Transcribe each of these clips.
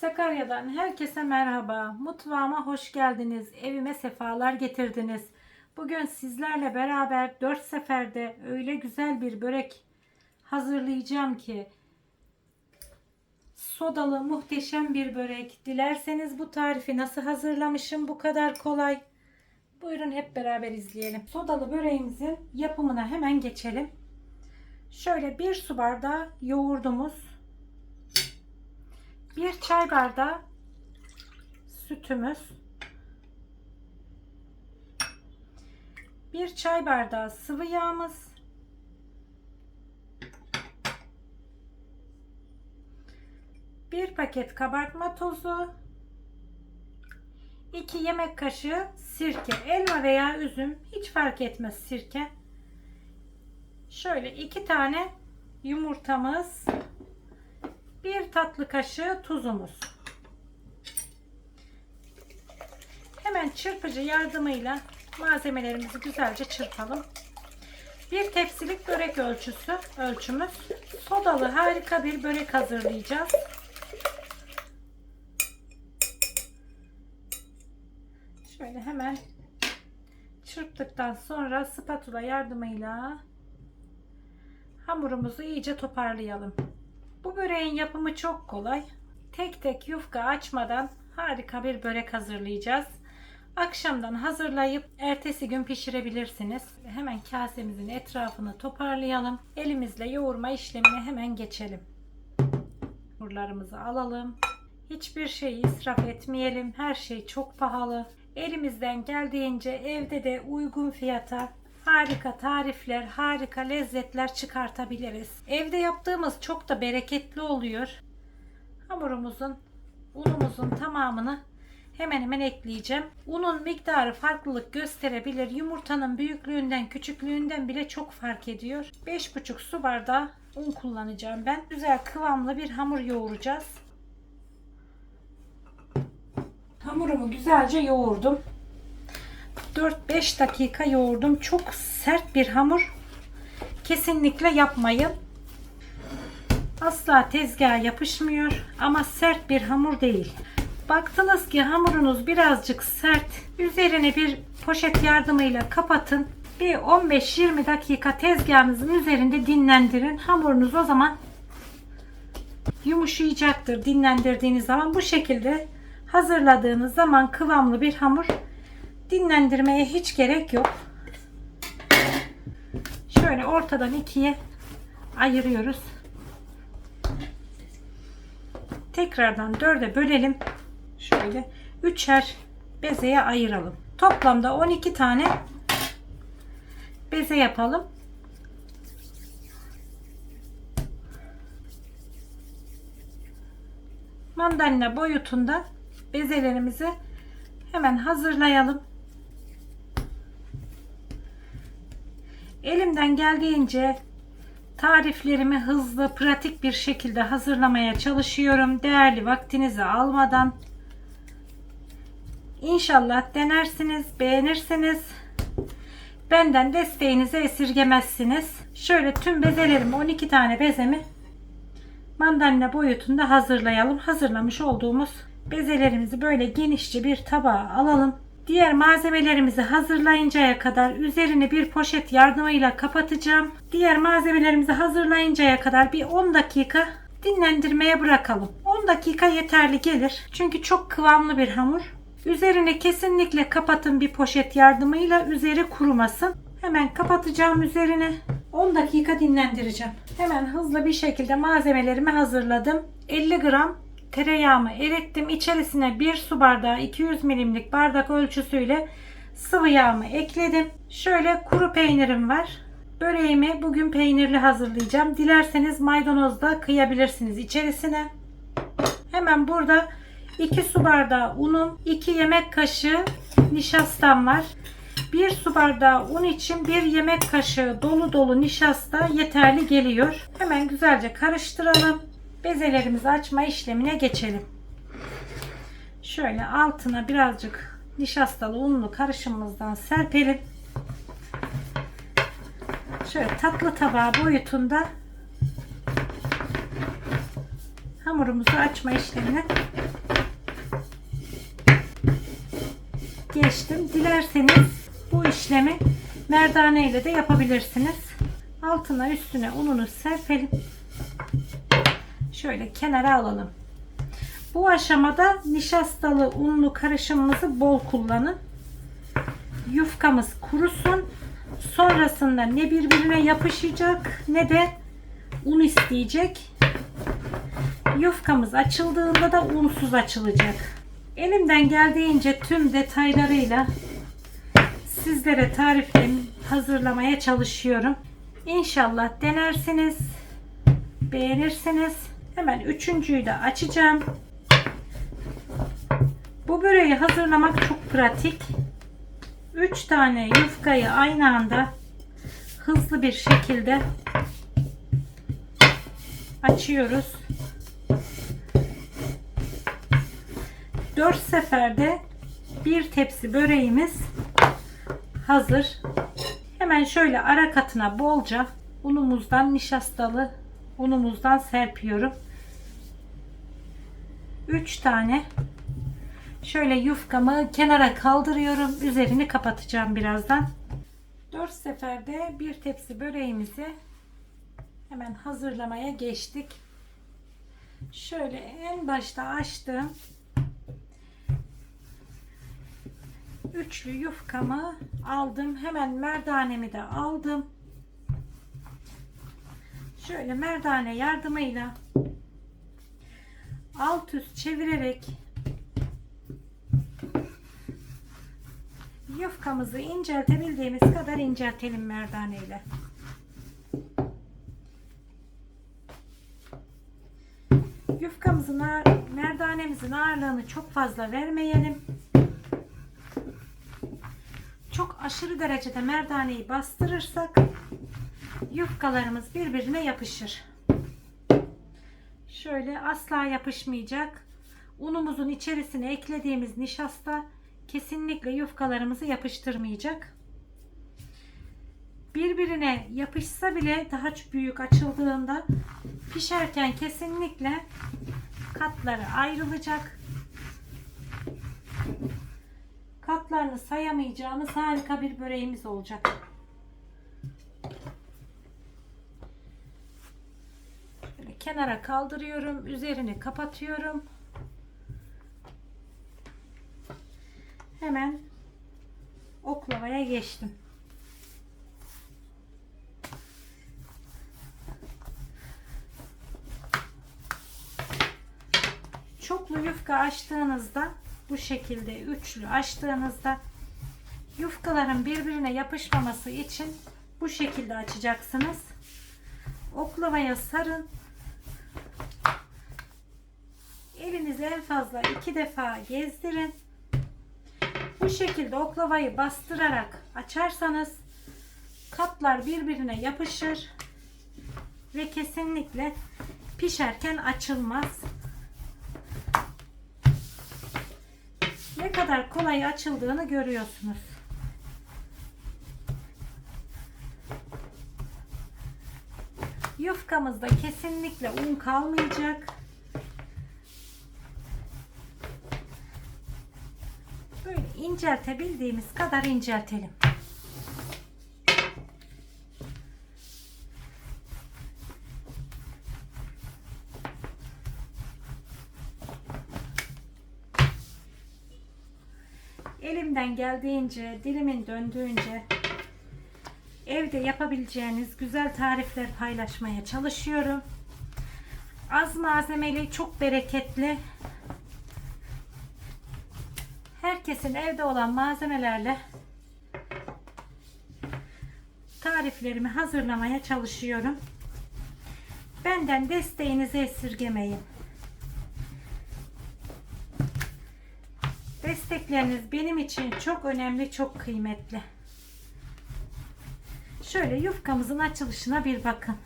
Sakarya'dan herkese merhaba. Mutfağıma hoş geldiniz. Evime sefalar getirdiniz. Bugün sizlerle beraber 4 seferde öyle güzel bir börek hazırlayacağım ki sodalı muhteşem bir börek. Dilerseniz bu tarifi nasıl hazırlamışım bu kadar kolay. Buyurun hep beraber izleyelim. Sodalı böreğimizin yapımına hemen geçelim. Şöyle bir su bardağı yoğurdumuz, bir çay bardağı sütümüz, bir çay bardağı sıvı yağımız, bir paket kabartma tozu, 2 yemek kaşığı sirke, elma veya üzüm. Hiç fark etmez sirke. Şöyle iki tane yumurtamız, bir tatlı kaşığı tuzumuz. Hemen çırpıcı yardımıyla malzemelerimizi güzelce çırpalım. Bir tepsilik börek ölçüsü ölçümüz. Sodalı harika bir börek hazırlayacağız. Şöyle hemen çırptıktan sonra spatula yardımıyla hamurumuzu iyice toparlayalım. Bu böreğin yapımı çok kolay. Tek tek yufka açmadan harika bir börek hazırlayacağız. Akşamdan hazırlayıp ertesi gün pişirebilirsiniz. Hemen kasemizin etrafını toparlayalım. Elimizle yoğurma işlemine hemen geçelim. Hamurlarımızı alalım. Hiçbir şeyi israf etmeyelim. Her şey çok pahalı. Elimizden geldiğince evde de uygun fiyata harika tarifler, harika lezzetler çıkartabiliriz. Evde yaptığımız çok da bereketli oluyor. Hamurumuzun, unumuzun tamamını hemen hemen ekleyeceğim. Unun miktarı farklılık gösterebilir. Yumurtanın büyüklüğünden, küçüklüğünden bile çok fark ediyor. 5,5 su bardağı un kullanacağım ben. Güzel kıvamlı bir hamur yoğuracağız. Hamurumu güzelce yoğurdum. 4-5 dakika yoğurdum. Çok sert bir hamur. Kesinlikle yapmayın. Asla tezgaha yapışmıyor ama sert bir hamur değil. Baktınız ki hamurunuz birazcık sert. Üzerine bir poşet yardımıyla kapatın. Bir 15-20 dakika tezgahınızın üzerinde dinlendirin. Hamurunuz o zaman yumuşayacaktır dinlendirdiğiniz zaman. Bu şekilde hazırladığınız zaman kıvamlı bir hamur dinlendirmeye hiç gerek yok. Şöyle ortadan ikiye ayırıyoruz. Tekrardan dörde bölelim. Şöyle üçer bezeye ayıralım. Toplamda 12 tane beze yapalım. Mandalina boyutunda bezelerimizi hemen hazırlayalım. Elimden geldiğince tariflerimi hızlı, pratik bir şekilde hazırlamaya çalışıyorum. Değerli vaktinizi almadan. İnşallah denersiniz, beğenirsiniz. Benden desteğinizi esirgemezsiniz. Şöyle tüm bezelerimi 12 tane bezemi mandalina boyutunda hazırlayalım. Hazırlamış olduğumuz bezelerimizi böyle genişçe bir tabağa alalım. Diğer malzemelerimizi hazırlayıncaya kadar üzerini bir poşet yardımıyla kapatacağım. Diğer malzemelerimizi hazırlayıncaya kadar bir 10 dakika dinlendirmeye bırakalım. 10 dakika yeterli gelir. Çünkü çok kıvamlı bir hamur. Üzerini kesinlikle kapatın bir poşet yardımıyla üzeri kurumasın. Hemen kapatacağım üzerine. 10 dakika dinlendireceğim. Hemen hızlı bir şekilde malzemelerimi hazırladım. 50 gram tereyağımı erittim. İçerisine 1 su bardağı 200 milimlik bardak ölçüsüyle sıvı yağımı ekledim. Şöyle kuru peynirim var. Böreğimi bugün peynirli hazırlayacağım. Dilerseniz maydanoz da kıyabilirsiniz içerisine. Hemen burada 2 su bardağı unum, 2 yemek kaşığı nişastam var. 1 su bardağı un için 1 yemek kaşığı dolu dolu nişasta yeterli geliyor. Hemen güzelce karıştıralım bezelerimizi açma işlemine geçelim. Şöyle altına birazcık nişastalı unlu karışımımızdan serpelim. Şöyle tatlı tabağı boyutunda hamurumuzu açma işlemine geçtim. Dilerseniz bu işlemi merdane ile de yapabilirsiniz. Altına üstüne ununu serpelim. Şöyle kenara alalım. Bu aşamada nişastalı unlu karışımımızı bol kullanın. Yufkamız kurusun. Sonrasında ne birbirine yapışacak ne de un isteyecek. Yufkamız açıldığında da unsuz açılacak. Elimden geldiğince tüm detaylarıyla sizlere tariflerimi hazırlamaya çalışıyorum. İnşallah denersiniz, beğenirsiniz. Hemen üçüncüyü de açacağım. Bu böreği hazırlamak çok pratik. 3 tane yufkayı aynı anda hızlı bir şekilde açıyoruz. 4 seferde bir tepsi böreğimiz hazır. Hemen şöyle ara katına bolca unumuzdan nişastalı unumuzdan serpiyorum. 3 tane şöyle yufkamı kenara kaldırıyorum. Üzerini kapatacağım birazdan. 4 seferde bir tepsi böreğimizi hemen hazırlamaya geçtik. Şöyle en başta açtığım üçlü yufkamı aldım. Hemen merdanemi de aldım. Şöyle merdane yardımıyla alt üst çevirerek yufkamızı inceltebildiğimiz kadar inceltelim merdane ile. Yufkamızın merdanemizin ağırlığını çok fazla vermeyelim. Çok aşırı derecede merdaneyi bastırırsak yufkalarımız birbirine yapışır. Şöyle asla yapışmayacak. Unumuzun içerisine eklediğimiz nişasta kesinlikle yufkalarımızı yapıştırmayacak. Birbirine yapışsa bile daha büyük açıldığında pişerken kesinlikle katları ayrılacak. Katlarını sayamayacağımız harika bir böreğimiz olacak. Kenara kaldırıyorum. Üzerini kapatıyorum. Hemen oklavaya geçtim. Çoklu yufka açtığınızda bu şekilde üçlü açtığınızda yufkaların birbirine yapışmaması için bu şekilde açacaksınız. Oklavaya sarın. Elinizi en fazla iki defa gezdirin. Bu şekilde oklavayı bastırarak açarsanız katlar birbirine yapışır ve kesinlikle pişerken açılmaz. Ne kadar kolay açıldığını görüyorsunuz. Yufkamızda kesinlikle un kalmayacak. Böyle inceltebildiğimiz kadar inceltelim. Elimden geldiğince, dilimin döndüğünce evde yapabileceğiniz güzel tarifler paylaşmaya çalışıyorum. Az malzemeli, çok bereketli. Herkesin evde olan malzemelerle tariflerimi hazırlamaya çalışıyorum. Benden desteğinizi esirgemeyin. Destekleriniz benim için çok önemli, çok kıymetli. Şöyle yufkamızın açılışına bir bakın.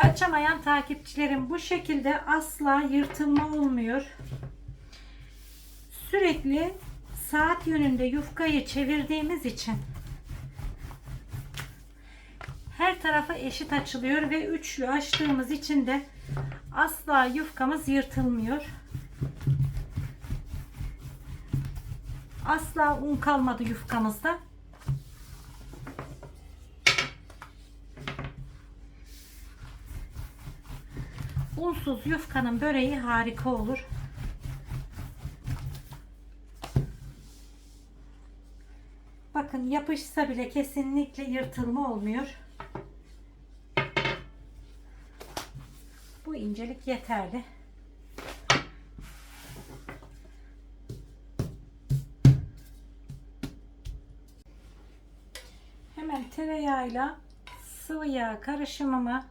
Yufka açamayan takipçilerim bu şekilde asla yırtılma olmuyor. Sürekli saat yönünde yufkayı çevirdiğimiz için Her tarafı eşit açılıyor ve üçlü açtığımız için de asla yufkamız yırtılmıyor. Asla un kalmadı yufkamızda. Unsuz yufkanın böreği harika olur. Bakın yapışsa bile kesinlikle yırtılma olmuyor. Bu incelik yeterli. Hemen tereyağıyla sıvı yağ karışımımı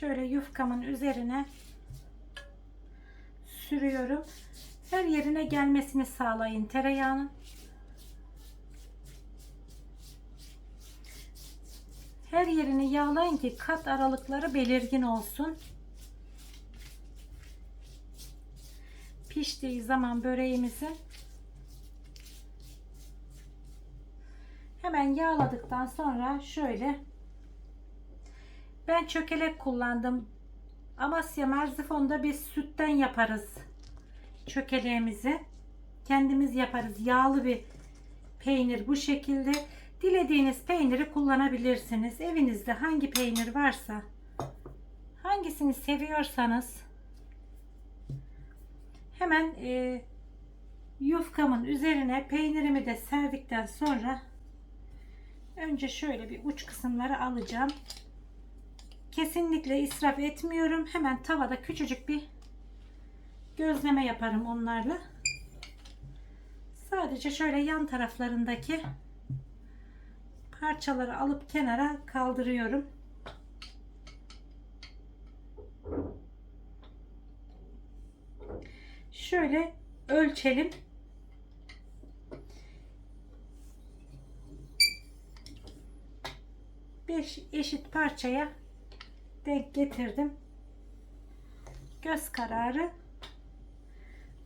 şöyle yufkamın üzerine sürüyorum. Her yerine gelmesini sağlayın tereyağının. Her yerini yağlayın ki kat aralıkları belirgin olsun. Piştiği zaman böreğimizi hemen yağladıktan sonra şöyle ben çökelek kullandım. Amasya Merzifon'da biz sütten yaparız çökeleğimizi. Kendimiz yaparız. Yağlı bir peynir bu şekilde. Dilediğiniz peyniri kullanabilirsiniz. Evinizde hangi peynir varsa hangisini seviyorsanız hemen e, yufkamın üzerine peynirimi de serdikten sonra önce şöyle bir uç kısımları alacağım. Kesinlikle israf etmiyorum. Hemen tavada küçücük bir gözleme yaparım onlarla. Sadece şöyle yan taraflarındaki parçaları alıp kenara kaldırıyorum. Şöyle ölçelim. Beş eşit parçaya denk getirdim. Göz kararı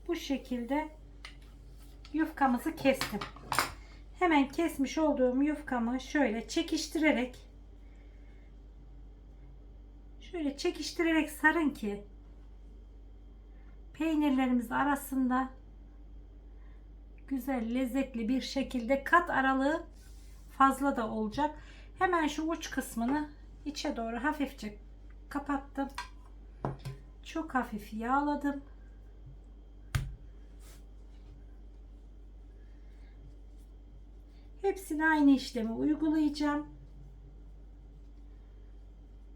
bu şekilde yufkamızı kestim. Hemen kesmiş olduğum yufkamı şöyle çekiştirerek şöyle çekiştirerek sarın ki peynirlerimiz arasında güzel lezzetli bir şekilde kat aralığı fazla da olacak. Hemen şu uç kısmını içe doğru hafifçe kapattım. Çok hafif yağladım. Hepsine aynı işlemi uygulayacağım.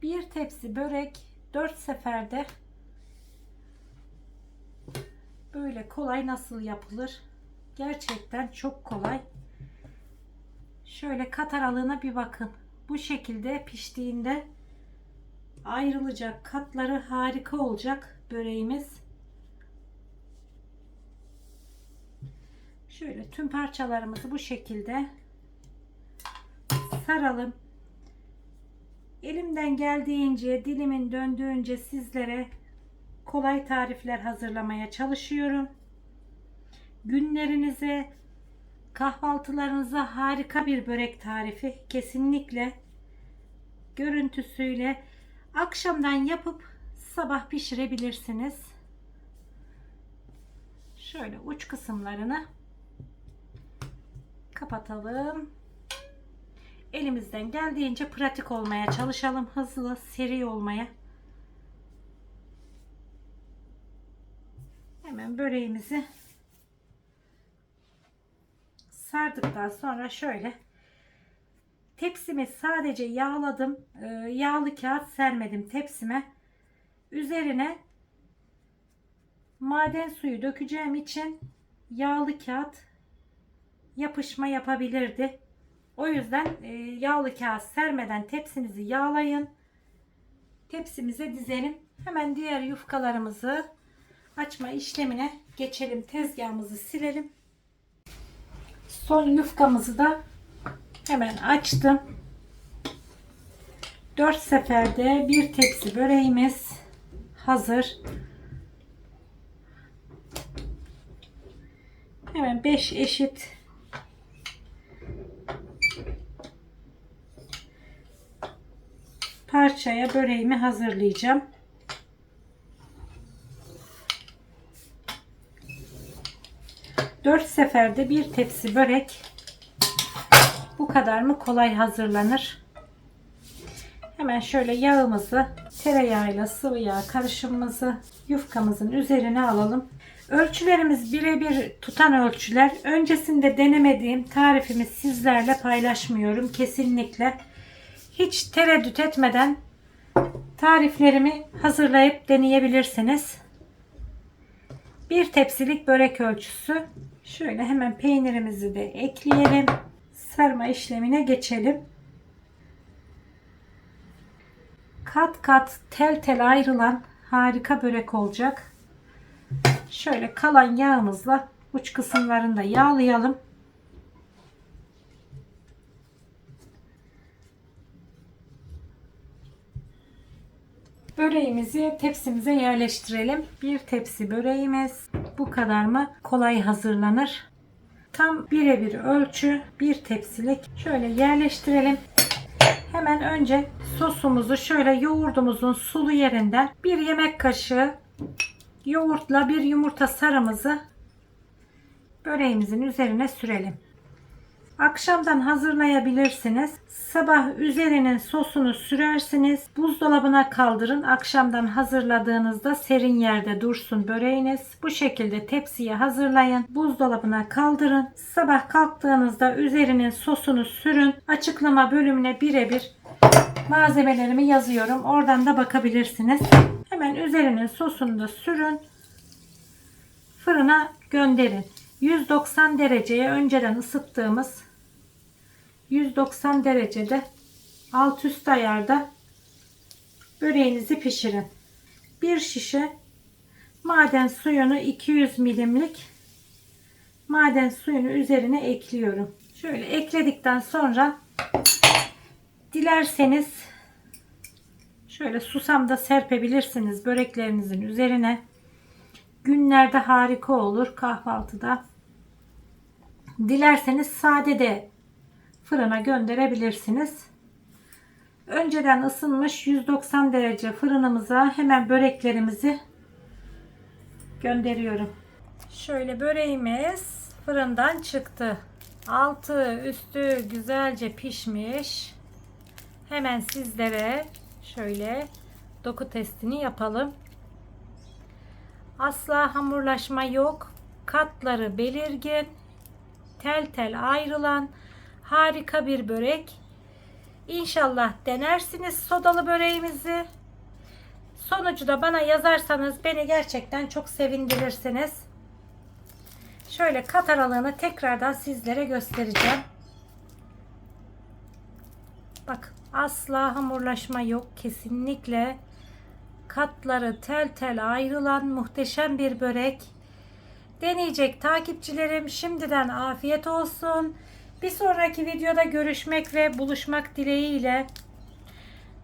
Bir tepsi börek 4 seferde böyle kolay nasıl yapılır? Gerçekten çok kolay. Şöyle kat aralığına bir bakın. Bu şekilde piştiğinde ayrılacak katları harika olacak böreğimiz. Şöyle tüm parçalarımızı bu şekilde saralım. Elimden geldiğince, dilimin döndüğünce sizlere kolay tarifler hazırlamaya çalışıyorum. Günlerinize, kahvaltılarınıza harika bir börek tarifi. Kesinlikle görüntüsüyle akşamdan yapıp sabah pişirebilirsiniz. Şöyle uç kısımlarını kapatalım. Elimizden geldiğince pratik olmaya çalışalım. Hızlı, seri olmaya. Hemen böreğimizi sardıktan sonra şöyle tepsimi sadece yağladım. Ee, yağlı kağıt sermedim tepsime. Üzerine maden suyu dökeceğim için yağlı kağıt yapışma yapabilirdi. O yüzden e, yağlı kağıt sermeden tepsinizi yağlayın. Tepsimize dizelim. Hemen diğer yufkalarımızı açma işlemine geçelim. Tezgahımızı silelim. Son yufkamızı da hemen açtım. 4 seferde bir tepsi böreğimiz hazır. Hemen 5 eşit parçaya böreğimi hazırlayacağım. Dört seferde bir tepsi börek bu kadar mı kolay hazırlanır? Hemen şöyle yağımızı tereyağıyla sıvı yağ karışımımızı yufkamızın üzerine alalım. Ölçülerimiz birebir tutan ölçüler. Öncesinde denemediğim tarifimi sizlerle paylaşmıyorum kesinlikle. Hiç tereddüt etmeden tariflerimi hazırlayıp deneyebilirsiniz. Bir tepsilik börek ölçüsü. Şöyle hemen peynirimizi de ekleyelim. Sarma işlemine geçelim. Kat kat tel tel ayrılan harika börek olacak. Şöyle kalan yağımızla uç kısımlarını da yağlayalım. Böreğimizi tepsimize yerleştirelim. Bir tepsi böreğimiz bu kadar mı kolay hazırlanır. Tam birebir ölçü bir tepsilik. Şöyle yerleştirelim. Hemen önce sosumuzu şöyle yoğurdumuzun sulu yerinden bir yemek kaşığı yoğurtla bir yumurta sarımızı böreğimizin üzerine sürelim. Akşamdan hazırlayabilirsiniz. Sabah üzerinin sosunu sürersiniz. Buzdolabına kaldırın. Akşamdan hazırladığınızda serin yerde dursun böreğiniz. Bu şekilde tepsiye hazırlayın. Buzdolabına kaldırın. Sabah kalktığınızda üzerinin sosunu sürün. Açıklama bölümüne birebir malzemelerimi yazıyorum. Oradan da bakabilirsiniz. Hemen üzerinin sosunu da sürün. Fırına gönderin. 190 dereceye önceden ısıttığımız 190 derecede alt üst ayarda böreğinizi pişirin. Bir şişe maden suyunu 200 milimlik maden suyunu üzerine ekliyorum. Şöyle ekledikten sonra dilerseniz şöyle susam da serpebilirsiniz böreklerinizin üzerine. Günlerde harika olur kahvaltıda. Dilerseniz sade de fırına gönderebilirsiniz. Önceden ısınmış 190 derece fırınımıza hemen böreklerimizi gönderiyorum. Şöyle böreğimiz fırından çıktı. Altı üstü güzelce pişmiş. Hemen sizlere şöyle doku testini yapalım. Asla hamurlaşma yok. Katları belirgin, tel tel ayrılan harika bir börek. İnşallah denersiniz sodalı böreğimizi. Sonucu da bana yazarsanız beni gerçekten çok sevindirirsiniz. Şöyle kat aralığını tekrardan sizlere göstereceğim. Bak asla hamurlaşma yok kesinlikle. Katları tel tel ayrılan muhteşem bir börek. Deneyecek takipçilerim şimdiden afiyet olsun. Bir sonraki videoda görüşmek ve buluşmak dileğiyle.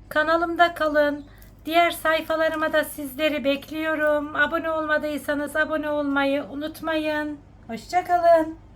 Kanalımda kalın. Diğer sayfalarıma da sizleri bekliyorum. Abone olmadıysanız abone olmayı unutmayın. Hoşçakalın.